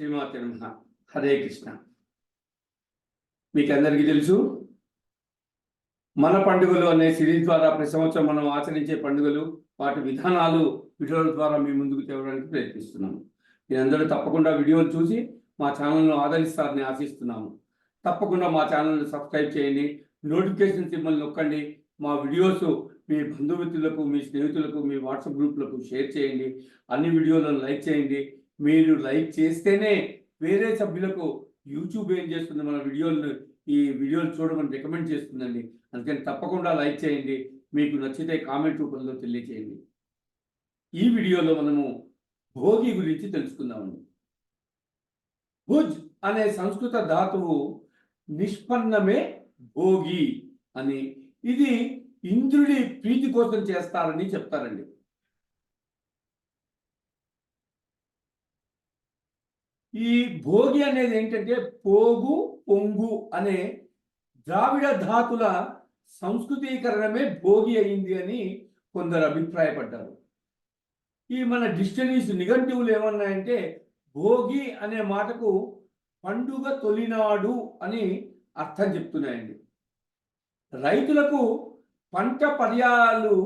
శ్రీమాత నమః హరే కృష్ణ. మీకు అందరికీ తెలుసు మన పండుగలు అనే సిరీస్ ద్వారా ప్రతి సంవత్సరం మనం ఆచరించే పండుగలు వాటి విధానాలు వీడియోల ద్వారా మీ ముందుకు తేవడానికి ప్రయత్నిస్తున్నాము. మీరందరూ తప్పకుండా వీడియోలు చూసి మా ఛానల్ను ఆదరిస్తారని ఆశిస్తున్నాము. తప్పకుండా మా ఛానల్ని సబ్స్క్రైబ్ చేయండి నోటిఫికేషన్ సింబల్ నొక్కండి మా వీడియోస్ మీ బంధుమిత్రులకు మీ స్నేహితులకు మీ వాట్సాప్ గ్రూప్లకు షేర్ చేయండి అన్ని వీడియోలను లైక్ చేయండి మీరు లైక్ చేస్తేనే వేరే సభ్యులకు యూట్యూబ్ ఏం చేస్తుంది? మన వీడియోలను ఈ వీడియోలు చూడమని రికమెండ్ చేస్తుందండి. అందుకని తప్పకుండా లైక్ చేయండి. మీకు నచ్చితే కామెంట్ రూపంలో తెలియచేయండి. ఈ వీడియోలో మనము భోగి గురించి తెలుసుకుందామండి. భుజ్ అనే సంస్కృత ధాతువు నిష్పన్నమే భోగి అని. ఇది ఇంద్రుడి ప్రీతి కోసం చేస్తారని చెప్తారండి. ఈ భోగి అనేది ఏంటంటే పోగు పొంగు అనే ద్రావిడ ధాతుల సంస్కృతీకరణమే భోగి అయింది అని కొందరు అభిప్రాయపడ్డారు. ఈ మన డిక్షనరీస్ నిఘంటువులు ఏమన్నాయంటే భోగి అనే మాటకు పండుగ తొలినాడు అని అర్థం చెప్తున్నాయండి. రైతులకు పంట పర్యాలు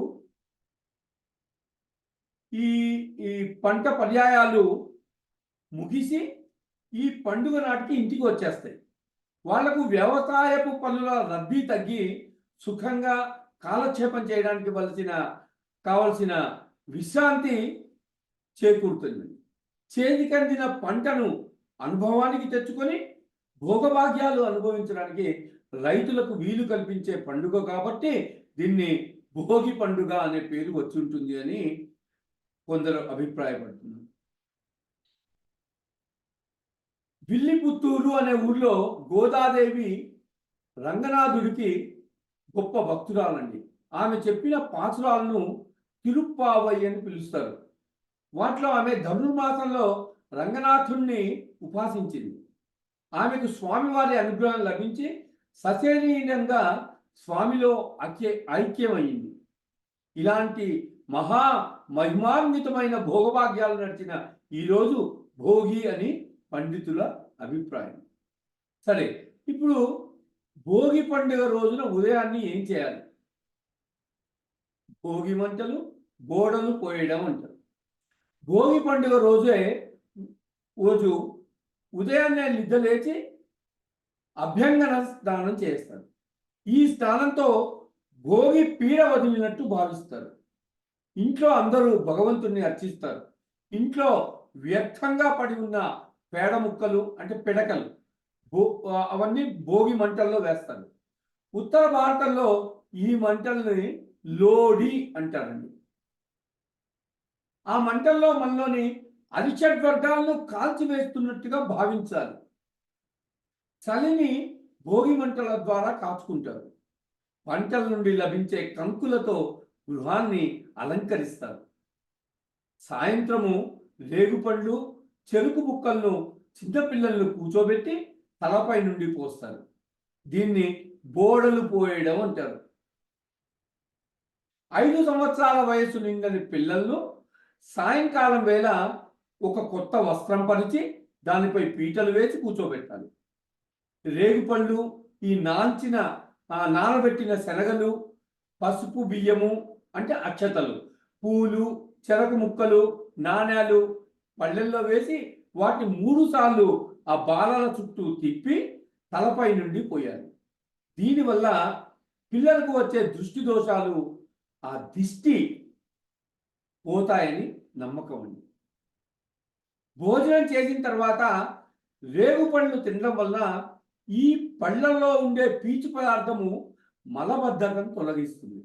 ఈ ఈ పంట పర్యాయాలు ముగిసి ఈ పండుగ నాటికి ఇంటికి వచ్చేస్తాయి. వాళ్ళకు వ్యవసాయపు పనుల రద్దీ తగ్గి సుఖంగా కాలక్షేపం చేయడానికి వలసిన కావలసిన విశ్రాంతి చేకూరుతుంది. చేతికందిన పంటను అనుభవానికి తెచ్చుకొని భోగభాగ్యాలు అనుభవించడానికి రైతులకు వీలు కల్పించే పండుగ కాబట్టి దీన్ని భోగి పండుగ అనే పేరు వచ్చి ఉంటుంది అని కొందరు అభిప్రాయపడుతున్నారు. విల్లిపుత్తూరు అనే ఊర్లో గోదాదేవి రంగనాథుడికి గొప్ప భక్తురాలండి. ఆమె చెప్పిన పాసురాలను తిరుప్పావయ్య అని పిలుస్తారు. వాటిలో ఆమె ధనుర్మాసంలో రంగనాథుణ్ణి ఉపాసించింది. ఆమెకు స్వామివారి అనుగ్రహం లభించి సశరీరంగా స్వామిలో ఐక్య ఐక్యమైంది ఇలాంటి మహా మహిమాన్వితమైన భోగభాగ్యాలు నడిచిన ఈరోజు భోగి అని పండితుల అభిప్రాయం. సరే ఇప్పుడు భోగి పండుగ రోజున ఉదయాన్ని ఏం చేయాలి? భోగి మంటలు గోడలు పోయడం అంటారు. భోగి పండుగ రోజే రోజు ఉదయాన్నే నిద్ర లేచి అభ్యంగన స్నానం చేస్తారు. ఈ స్నానంతో భోగి పీడ వదిలినట్టు భావిస్తారు. ఇంట్లో అందరూ భగవంతుణ్ణి అర్చిస్తారు. ఇంట్లో వ్యర్థంగా పడి ఉన్న పేడ ముక్కలు అంటే పిడకలు. భో అవన్నీ భోగి మంటల్లో వేస్తారు. ఉత్తర భారతంలో ఈ మంటల్ని లోడి అంటారండి. ఆ మంటల్లో మనలోని అరిచట్ వర్గాలను కాల్చివేస్తున్నట్టుగా భావించాలి. చలిని భోగి మంటల ద్వారా కాచుకుంటారు. పంటల నుండి లభించే కంకులతో గృహాన్ని అలంకరిస్తారు. సాయంత్రము రేగుపళ్ళు చెరుకు ముక్కలను చిన్నపిల్లలను కూర్చోబెట్టి తలపై నుండి పోస్తారు. దీన్ని బోడలు పోయడం అంటారు. ఐదు సంవత్సరాల వయసు నిండని పిల్లలను సాయంకాలం వేళ ఒక కొత్త వస్త్రం పరిచి దానిపై పీటలు వేసి కూర్చోబెట్టాలి. రేగుపళ్ళు ఈ నాంచిన నానబెట్టిన శనగలు పసుపు బియ్యము అంటే అక్షతలు పూలు చెరకు ముక్కలు నాణ్యాలు పళ్ళెల్లో వేసి వాటి మూడు సార్లు ఆ బాలల చుట్టూ తిప్పి తలపై నుండి పోయారు దీనివల్ల పిల్లలకు వచ్చే దృష్టి దోషాలు ఆ దిష్టి పోతాయని నమ్మకం ఉంది. భోజనం చేసిన తర్వాత రేగు పళ్ళు తినడం వల్ల ఈ పళ్ళల్లో ఉండే పీచు పదార్థము మలబద్ధకం తొలగిస్తుంది.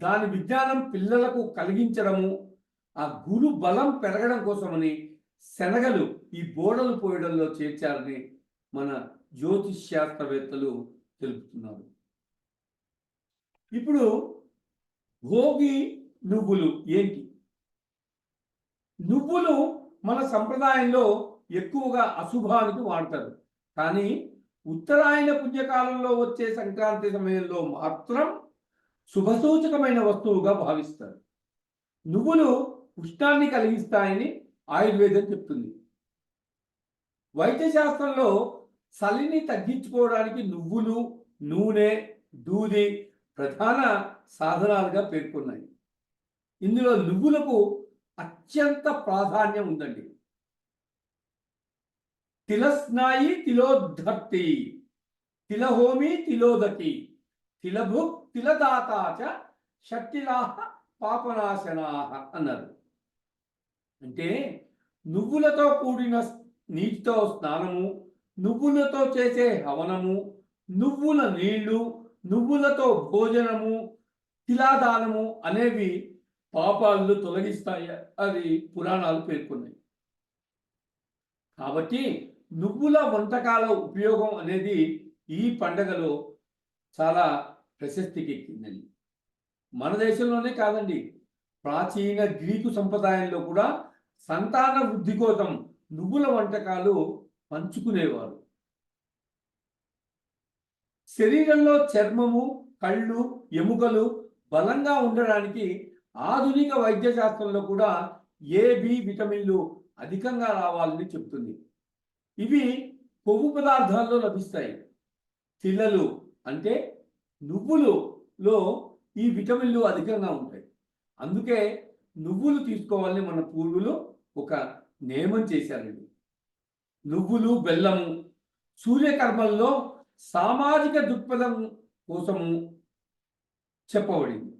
దాని విజ్ఞానం పిల్లలకు కలిగించడము ఆ గురు బలం పెరగడం కోసమని శనగలు ఈ బోడలు పోయడంలో చేర్చారని మన జ్యోతిష్ శాస్త్రవేత్తలు తెలుపుతున్నారు. ఇప్పుడు భోగి నువ్వులు ఏంటి? నువ్వులు మన సంప్రదాయంలో ఎక్కువగా అశుభానికి వాడతారు. కానీ ఉత్తరాయణ పుణ్యకాలంలో వచ్చే సంక్రాంతి సమయంలో మాత్రం శుభసూచకమైన వస్తువుగా భావిస్తారు. నువ్వులు ఉష్ణాన్ని కలిగిస్తాయని ఆయుర్వేదం చెప్తుంది. వైద్య శాస్త్రంలో చలిని తగ్గించుకోవడానికి నువ్వులు నూనె దూది ప్రధాన సాధనాలుగా పేర్కొన్నాయి. ఇందులో నువ్వులకు అత్యంత ప్రాధాన్యం ఉందండి. తిలస్నాయి తిలోద్ధర్తి తిలహోమి తిలోదకి తిలభుక్ తిలదాతాచ షట్టిలాహ పాపనాశనాహ అన్నారు. అంటే నువ్వులతో కూడిన నీటితో స్నానము నువ్వులతో చేసే హవనము నువ్వుల నీళ్ళు నువ్వులతో భోజనము తిలాదానము అనేవి పాపాలను తొలగిస్తాయి అది పురాణాలు పేర్కొన్నాయి. కాబట్టి నువ్వుల వంటకాల ఉపయోగం అనేది ఈ పండగలో చాలా ప్రశస్తికి ఎక్కిందండి. మన దేశంలోనే కాదండి. ప్రాచీన గ్రీకు సంప్రదాయంలో కూడా సంతాన వృద్ధి కోసం నువ్వుల వంటకాలు పంచుకునేవారు. శరీరంలో చర్మము కళ్ళు ఎముకలు బలంగా ఉండడానికి ఆధునిక వైద్య శాస్త్రంలో కూడా ఏబి విటమిన్లు అధికంగా రావాలని చెబుతుంది. ఇవి కొవ్వు పదార్థాల్లో లభిస్తాయి. తిల్లలు అంటే నువ్వులులో ఈ విటమిన్లు అధికంగా ఉంటాయి. అందుకే నువ్వులు తీసుకోవాలని మన పూర్వులు ఒక నియమం చేశారండి. నువ్వులు బెల్లము సూర్యకర్మల్లో సామాజిక దృక్పథం కోసము చెప్పబడింది.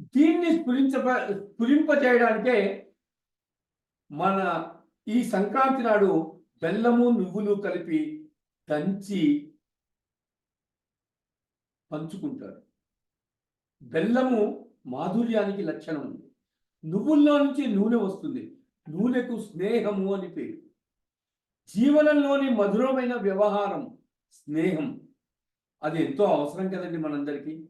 దీన్ని స్ఫురించ స్ఫురింపజేయడానికే మన ఈ సంక్రాంతి నాడు బెల్లము నువ్వులు కలిపి దంచి పంచుకుంటారు. బెల్లము మాధుర్యానికి లక్షణం ఉంది. నువ్వుల్లో నుంచి నూనె వస్తుంది. నూనెకు స్నేహము అని పేరు. జీవనంలోని మధురమైన వ్యవహారం స్నేహం. అది ఎంతో అవసరం కదండి మనందరికీ.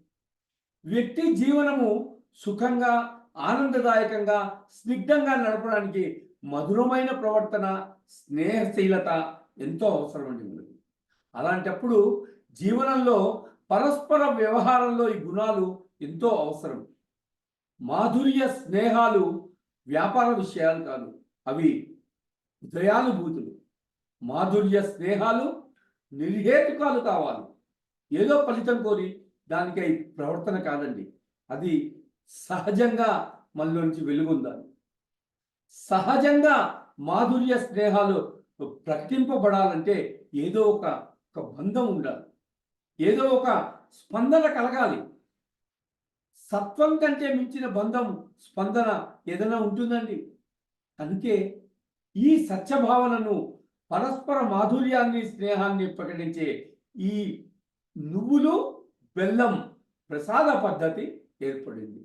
వ్యక్తి జీవనము సుఖంగా ఆనందదాయకంగా స్నిగ్ధంగా నడపడానికి మధురమైన ప్రవర్తన స్నేహశీలత ఎంతో అవసరం అండి మనకి. అలాంటప్పుడు జీవనంలో పరస్పర వ్యవహారంలో ఈ గుణాలు ఎంతో అవసరం. మాధుర్య స్నేహాలు వ్యాపార విషయాలు కాదు. అవి దయానుభూతులు మాధుర్య స్నేహాలు నిర్హేతుకాలు కావాలి. ఏదో ఫలితం కోరి దానికై ప్రవర్తన కాదండి. అది సహజంగా మనలోంచి వెలుగుందాలి. సహజంగా మాధుర్య స్నేహాలు ప్రకటింపబడాలంటే ఏదో ఒక బంధం ఉండాలి. ఏదో ఒక స్పందన కలగాలి. సత్వం కంటే మించిన బంధం స్పందన ఏదైనా ఉంటుందండి? అందుకే ఈ సత్యభావనను పరస్పర మాధుర్యాన్ని స్నేహాన్ని ప్రకటించే ఈ నువ్వులు బెల్లం ప్రసాద పద్ధతి ఏర్పడింది.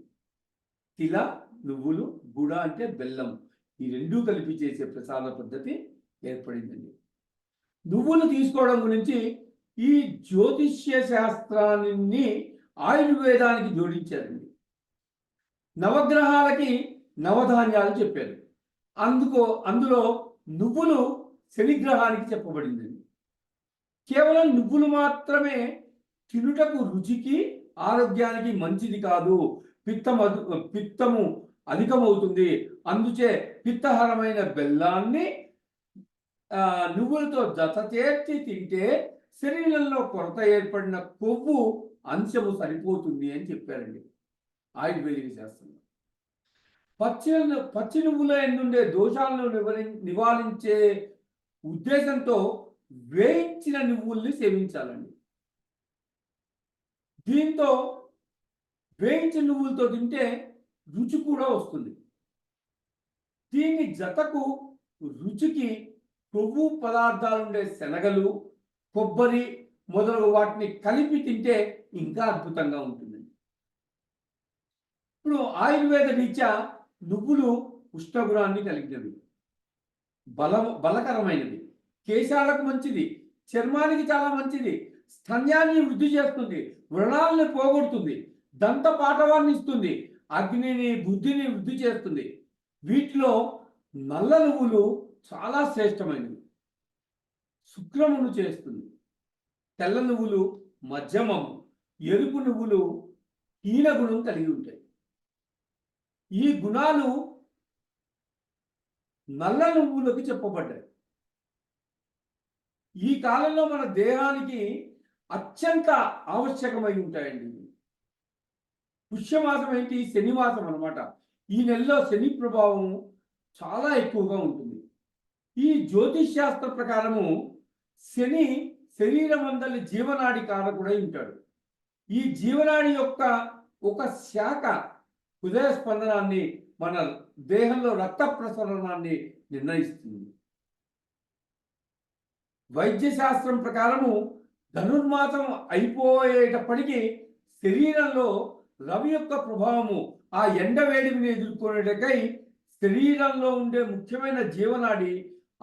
తిల నువ్వులు గుడ అంటే బెల్లం ఈ రెండూ కలిపి చేసే ప్రసాద పద్ధతి ఏర్పడిందండి. నువ్వులు తీసుకోవడం గురించి ఈ జ్యోతిష్య శాస్త్రాన్ని ఆయుర్వేదానికి జోడించారండి. నవగ్రహాలకి నవధాన్యాలు చెప్పారు. అందుకో అందులో నువ్వులు శనిగ్రహానికి చెప్పబడిందండి. కేవలం నువ్వులు మాత్రమే తినుటకు రుచికి ఆరోగ్యానికి మంచిది కాదు. పిత్తము పిత్తము అధికమవుతుంది. అందుచే పిత్తహరమైన బెల్లాన్ని నువ్వులతో జత చేర్చి తింటే శరీరంలో కొరత ఏర్పడిన కొవ్వు అంశము సరిపోతుంది అని చెప్పారండి. ఆయుర్వేదిక శాస్త్రంలో పచ్చి పచ్చి నువ్వుల ఎందుండే దోషాలను నివరి నివారించే ఉద్దేశంతో వేయించిన నువ్వుల్ని సేవించాలండి. దీంతో వేయించిన నువ్వులతో తింటే రుచి కూడా వస్తుంది. దీని జతకు రుచికి కొవ్వు పదార్థాలు ఉండే శనగలు కొబ్బరి మొదలగు వాటిని కలిపి తింటే ఇంకా అద్భుతంగా ఉంటుంది. ఇప్పుడు ఆయుర్వేద రీత్యా నువ్వులు ఉష్ణగుణాన్ని కలిగినవి. బల బలకరమైనది కేశాలకు మంచిది. చర్మానికి చాలా మంచిది. స్తన్యాన్ని వృద్ధి చేస్తుంది. వ్రణాలను పోగొడుతుంది. దంత పాఠవాన్ని ఇస్తుంది. అగ్నిని బుద్ధిని వృద్ధి చేస్తుంది. వీటిలో నల్ల నువ్వులు చాలా శ్రేష్టమైనవి. శుక్రమును చేస్తుంది. తెల్ల నువ్వులు మధ్యమము ఎరుపు నువ్వులు హీన గుణం కలిగి ఉంటాయి. ఈ గుణాలు నల్ల నువ్వులకు చెప్పబడ్డాయి. ఈ కాలంలో మన దేహానికి అత్యంత ఆవశ్యకమై ఉంటాయండి. పుష్యమాసం ఏంటి? శనిమాసం అనమాట ఈ నెలలో శని ప్రభావం చాలా ఎక్కువగా ఉంటుంది. ఈ జ్యోతిష్ శాస్త్ర ప్రకారము శని శరీరం అందరి జీవనాడి కారకుడై ఉంటాడు. ఈ జీవనాడి యొక్క ఒక శాఖ హృదయ స్పందనాన్ని మన దేహంలో రక్త ప్రసరణాన్ని నిర్ణయిస్తుంది. వైద్య శాస్త్రం ప్రకారము ధనుర్మాసం అయిపోయేటప్పటికీ శరీరంలో రవి యొక్క ప్రభావము ఆ ఎండ వేడిని ఎదుర్కొనేటకై శరీరంలో ఉండే ముఖ్యమైన జీవనాడి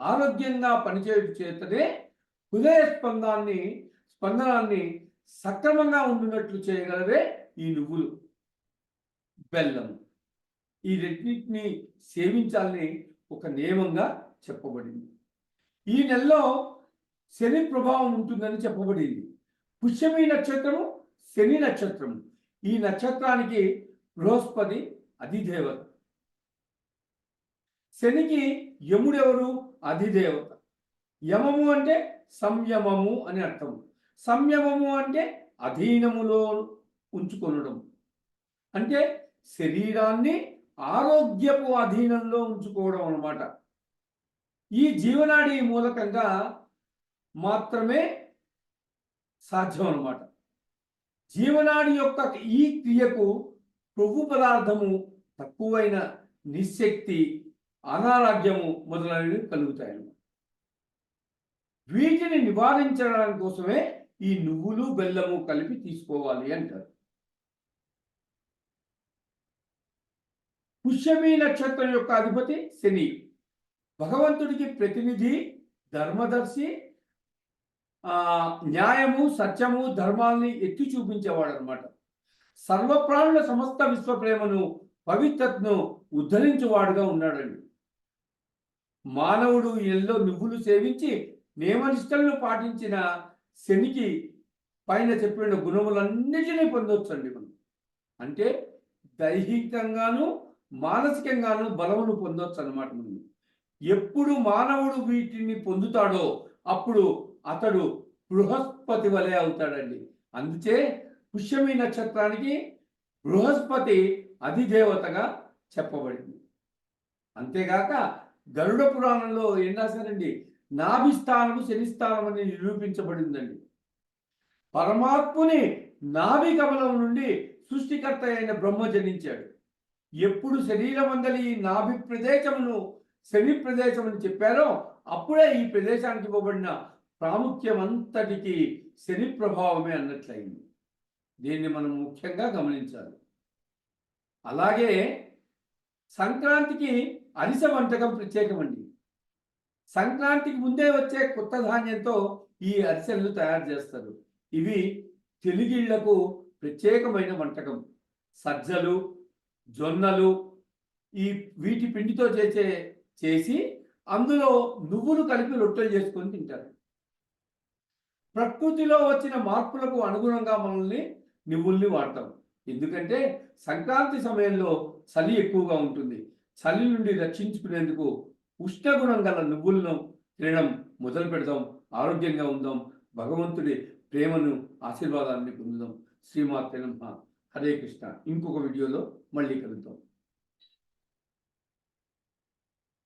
ఆరోగ్యంగా పనిచేయడం చేతనే హృదయ స్పందాన్ని స్పందనాన్ని సక్రమంగా ఉండినట్లు చేయగలవే ఈ నువ్వులు. బెల్లం ఈ రెండింటిని సేవించాలని ఒక నియమంగా చెప్పబడింది. ఈ నెలలో శని ప్రభావం ఉంటుందని చెప్పబడింది. పుష్యమి నక్షత్రము శని నక్షత్రము. ఈ నక్షత్రానికి బృహస్పతి అధిదేవత. శనికి యముడెవరు? అధిదేవత. యమము అంటే సంయమము అని అర్థం సంయమము అంటే అధీనములో ఉంచుకొనడం. అంటే శరీరాన్ని ఆరోగ్యపు అధీనంలో ఉంచుకోవడం అనమాట ఈ జీవనాడి మూలకంగా మాత్రమే సాధ్యం అన్నమాట. జీవనాడి యొక్క ఈ క్రియకు కొవ్వు పదార్థము తక్కువైన నిశ్శక్తి అనారోగ్యము మొదలైనవి కలుగుతాయి అనమాట వీటిని నివారించడం కోసమే ఈ నువ్వులు బెల్లము కలిపి తీసుకోవాలి అంటారు. పుష్యమి నక్షత్రం యొక్క అధిపతి శని. భగవంతుడికి ప్రతినిధి ధర్మదర్శి న్యాయము సత్యము ధర్మాల్ని ఎత్తి చూపించేవాడు అనమాట సర్వప్రాణుల సమస్త విశ్వ ప్రేమను పవిత్రతను ఉద్ధరించేవాడుగా ఉన్నాడండి. మానవుడు ఎల్లో నువ్వులు సేవించి నియమనిష్టలను పాటించిన శనికి పైన చెప్పిన గుణములన్నిటినీ పొందొచ్చండి మనం. అంటే దైహికంగాను మానసికంగాను బలమును పొందొచ్చు అన్నమాట మనం ఎప్పుడు మానవుడు వీటిని పొందుతాడో అప్పుడు అతడు బృహస్పతి వలె అవుతాడండి. అందుచే పుష్యమి నక్షత్రానికి బృహస్పతి అధిదేవతగా చెప్పబడింది. అంతేగాక గరుడ పురాణంలో ఏం రాశారండి? నాభిస్థానము శనిస్థానం అని నిరూపించబడిందండి. పరమాత్ముని నాభి కమలం నుండి సృష్టికర్త అయిన బ్రహ్మ జనించాడు. ఎప్పుడు శరీరం అందలి ఈ నాభి ప్రదేశమును శని ప్రదేశం అని చెప్పారో అప్పుడే ఈ ప్రదేశానికి ఇవ్వబడిన ప్రాముఖ్యం అంతటికి శని ప్రభావమే అన్నట్లయింది. దీన్ని మనం ముఖ్యంగా గమనించాలి. అలాగే సంక్రాంతికి అరిసె వంటకం ప్రత్యేకమండి. సంక్రాంతికి ముందే వచ్చే కొత్త ధాన్యంతో ఈ అరిసెలను తయారు చేస్తారు. ఇవి తెలుగిళ్ళకు ప్రత్యేకమైన వంటకం. సజ్జలు జొన్నలు ఈ వీటి పిండితో చేసే చేసి అందులో నువ్వులు కలిపి రొట్టెలు చేసుకొని తింటారు. ప్రకృతిలో వచ్చిన మార్పులకు అనుగుణంగా మనల్ని నువ్వుల్ని వాడతాం. ఎందుకంటే సంక్రాంతి సమయంలో చలి ఎక్కువగా ఉంటుంది. చలి నుండి రక్షించుకునేందుకు ఉష్ణగుణం గల నువ్వులను తినడం మొదలు పెడదాం. ఆరోగ్యంగా ఉందాం. భగవంతుడి ప్రేమను ఆశీర్వాదాన్ని పొందుదాం. శ్రీమాత్రే నమః. హరే కృష్ణ. ఇంకొక వీడియోలో మళ్ళీ కలుద్దాం.